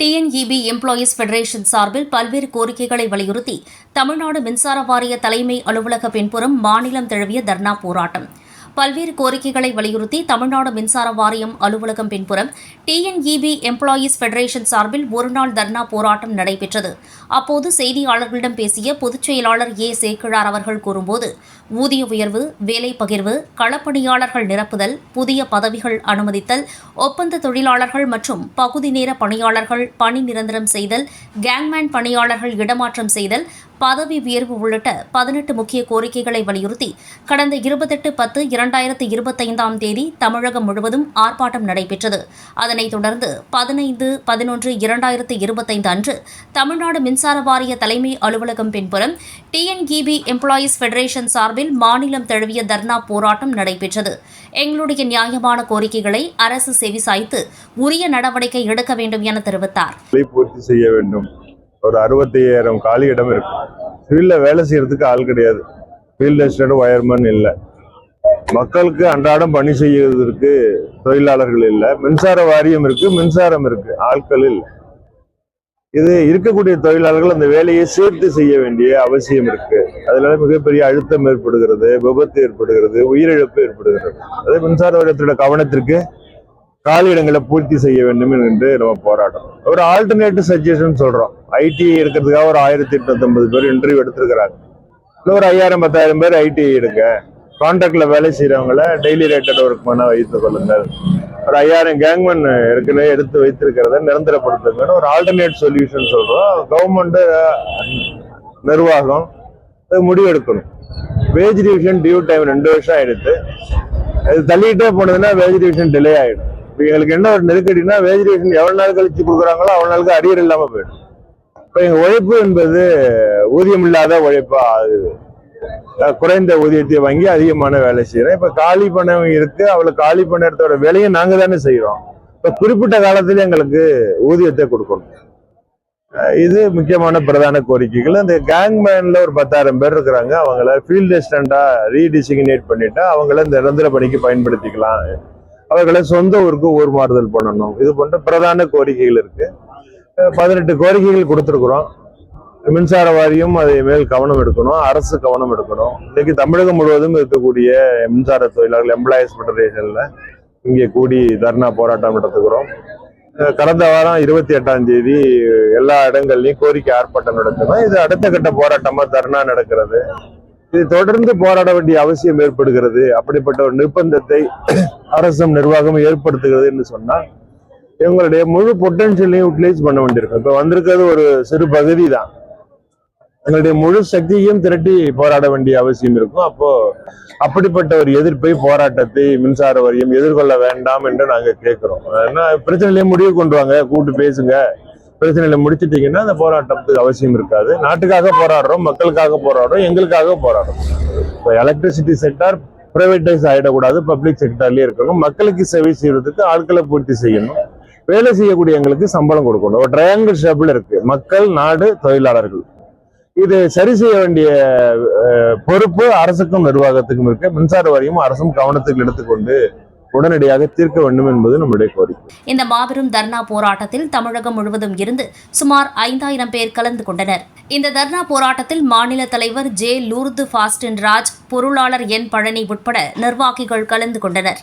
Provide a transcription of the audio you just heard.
TNEB employees federation சார்பில் பல்வேறு கோரிக்கைகளை வலியுறுத்தி தமிழ்நாடு மின்சார வாரிய தலைமை அலுவலக பின்புறம் மாநிலம் தழுவிய தர்ணா போராட்டம். பல்வேறு கோரிக்கைகளை வலியுறுத்தி தமிழ்நாடு மின்சார வாரியம் அலுவலகம் பின்புறம் டிஎன்இபி எம்ப்ளாயீஸ் ஃபெடரேஷன் சார்பில் ஒருநாள் தர்ணா போராட்டம் நடைபெற்றது. அப்போது செய்தியாளர்களிடம் பேசிய பொதுச் செயலாளர் ஏ சேக்கிழார் அவர்கள் கூறும்போது ஊதிய உயர்வு வேலை பகிர்வு களப்பணியாளர்கள் நிரப்புதல் புதிய பதவிகள் அனுமதித்தல் ஒப்பந்த தொழிலாளர்கள் மற்றும் பகுதி நேர பணியாளர்கள் பணி நிரந்தரம் செய்தல் கேங்மேன் பணியாளர்கள் இடமாற்றம் செய்தல் பதவி உயர்வு உள்ளிட்ட பதினெட்டு முக்கிய கோரிக்கைகளை வலியுறுத்தி கடந்த இருபத்தெட்டு பத்து இரண்டாயிரத்து இருபத்தைந்தாம் தேதி தமிழகம் முழுவதும் ஆர்ப்பாட்டம் நடைபெற்றது. அதனைத் தொடர்ந்து பதினைந்து பதினொன்று இரண்டாயிரத்து இருபத்தைந்து அன்று தமிழ்நாடு மின்சார வாரிய தலைமை அலுவலகம் பின்புறம் டிஎன்இபி எம்ப்ளாயீஸ் ஃபெடரேஷன் சார்பில் மாநிலம் தழுவிய தர்ணா போராட்டம் நடைபெற்றது. எங்களுடைய நியாயமான கோரிக்கைகளை அரசு செவிசாய்த்து உரிய நடவடிக்கை எடுக்க வேண்டும் என தெரிவித்தார். பூர்த்தி செய்ய வேண்டும். ஒரு அறுபத்தி ஐயாயிரம் காலி இடம் இருக்கு. ஃபீல்டில் வேலை செய்யறதுக்கு ஆள் கிடையாது. ஃபீல்டு அசிஸ்டன்ட் ஒயர்மேன் இல்லை. மக்களுக்கு அன்றாடம் பணி செய்யறதுக்கு தொழிலாளர்கள் இல்லை. மின்சார வாரியம் இருக்கு மின்சாரம் இருக்கு. ஆட்கள் இல்லை. இது இருக்கக்கூடிய தொழிலாளர்கள் அந்த வேலையை சேர்த்து செய்ய வேண்டிய அவசியம் இருக்கு. அதனால மிகப்பெரிய அழுத்தம் ஏற்படுகிறது விபத்து ஏற்படுகிறது உயிரிழப்பு ஏற்படுகிறது. அது மின்சார வாரியத்தோட கவனத்திற்கு காலியிடங்களை பூர்த்தி செய்ய வேண்டும் என்று நம்ம போராடுறோம் ஒரு ஆல்டர்னேட்டிவ் சஜஷன் சொல்கிறோம் ஐடி எடுக்கிறதுக்காக ஒரு ஆயிரத்தி எட்நூத்தம்பது பேர் இன்டர்வியூ எடுத்திருக்கிறாங்க. இல்லை ஒரு ஐயாயிரம் பத்தாயிரம் பேர் ஐடி எடுங்க. கான்ட்ராக்டில் வேலை செய்கிறவங்கள டெய்லி ரேட்டட் ஒர்க் பண்ண வைத்துக் கொள்ளுங்கள். ஒரு ஐயாயிரம் கேங்மேன் ஏற்கனவே எடுத்து வைத்திருக்கிறத நிரந்தரப்படுத்துங்கன்னு ஒரு ஆல்டர்னேட் சொல்யூஷன் சொல்கிறோம் கவர்மெண்ட்டு நிர்வாகம் அது முடிவு எடுக்கணும். வேஜ் டிவிஷன் டியூ டைம் ரெண்டு வருஷம் ஆகிடுது அது தள்ளிகிட்டே போனதுன்னா வேஜ் டிவிஷன் டிலே ஆகிடும் எங்களுக்கு என்ன ஒரு நெருக்கடினா வேஜிடேஷன் எவ்வளோ நாள் கழிச்சு கொடுக்குறாங்களோ அவ்வளோ நாளுக்கு அரியர் இல்லாமல் போயிடும். இப்போ எங்கள் உழைப்பு என்பது ஊதியம் இல்லாத உழைப்பாக ஆகுது குறைந்த ஊதியத்தை வாங்கி அதிகமான வேலை செய்கிறேன் இப்போ காலி பணம் இருக்கு அவ்வளோ காலி பணத்தோட வேலையை நாங்கள் தானே செய்கிறோம் இப்போ குறிப்பிட்ட காலத்தில் எங்களுக்கு ஊதியத்தை கொடுக்கணும். இது முக்கியமான பிரதான கோரிக்கைகள். அந்த கேங்மேன்ல ஒரு பத்தாயிரம் பேர் இருக்கிறாங்க. அவங்கள ஃபீல்டு அசிஸ்டண்டா ரீடிசிக்னேட் பண்ணிட்டா அவங்கள இந்த நிரந்தர பணிக்கு பயன்படுத்திக்கலாம். அவர்களை சொந்த ஊருக்கு ஊர் மாறுதல் பண்ணணும். இது போன்ற பிரதான கோரிக்கைகள் இருக்கு. பதினெட்டு கோரிக்கைகள் கொடுத்துருக்குறோம். மின்சார வாரியம் அதை மேல் கவனம் எடுக்கணும். அரசு கவனம் எடுக்கணும். இன்னைக்கு தமிழகம் முழுவதும் இருக்கக்கூடிய மின்சார தொழிலாளர்கள் எம்ப்ளாயீஸ் ஃபெடரேஷன்ல இங்கே கூடி தர்ணா போராட்டம் நடத்துகிறோம். கடந்த வாரம் இருபத்தி எட்டாம் தேதி எல்லா இடங்கள்லையும் கோரிக்கை ஆர்ப்பாட்டம் நடத்தணும் இது அடுத்த கட்ட போராட்டமா தர்ணா நடக்கிறது. இது தொடர்ந்து போராட வேண்டிய அவசியம் ஏற்படுகிறது. அப்படிப்பட்ட ஒரு நிர்பந்தத்தை அரசும் நிர்வாகம் ஏற்படுத்துகிறது என்று சொன்னா இவங்களுடைய முழு பொட்டன்ஷியலையும் யூட்டிலைஸ் பண்ண வேண்டியிருக்கும். இப்போ வந்திருக்கிறது ஒரு சிறு பகுதி தான் எங்களுடைய முழு சக்தியையும் திரட்டி போராட வேண்டிய அவசியம் இருக்கும். அப்போ அப்படிப்பட்ட ஒரு எதிர்ப்பை போராட்டத்தை மின்சார வாரியம் எதிர்கொள்ள வேண்டாம் என்று நாங்க கேட்கிறோம். ஏன்னா பிரச்சனையிலேயே முடிவு கொண்டு வாங்க. கூட்டு பேசுங்க. பிரச்சனையில முடிச்சிட்டீங்கன்னா அந்த போராட்டத்துக்கு அவசியம் இருக்காது. நாட்டுக்காக போராடுறோம் மக்களுக்காக போராடுறோம் எங்களுக்காக போராடுறோம். இப்போ எலக்ட்ரிசிட்டி செக்டார் பிரைவேட்டைஸ் ஆயிடக்கூடாது பப்ளிக் செக்டார்லயே இருக்கணும். மக்களுக்கு சேவை செய்வதற்கு ஆட்களை பூர்த்தி செய்யணும். வேலை செய்யக்கூடிய எங்களுக்கு சம்பளம் கொடுக்கணும். ஒரு ட்ரையாங்கிள் ஷேப்ல இருக்கு. மக்கள் நாடு தொழிலாளர்கள். இது சரி செய்ய வேண்டிய பொறுப்பு அரசுக்கும் நிர்வாகத்துக்கும் இருக்கு. மின்சார வாரியமும் அரசும் கவனத்துக்கு எடுத்துக்கொண்டு உடனடியாக தீர்க்க வேண்டும் என்பது நம்முடைய கோரிக்கை. இந்த மாபெரும் தர்ணா போராட்டத்தில் தமிழகம் முழுவதும் இருந்து சுமார் ஐந்தாயிரம் பேர் கலந்து கொண்டனர். இந்த தர்ணா போராட்டத்தில் மாநில தலைவர் ஜே லூர்து ஃபாஸ்டின் ராஜ் பொருளாளர் என் பழனி உட்பட நிர்வாகிகள் கலந்து கொண்டனர்.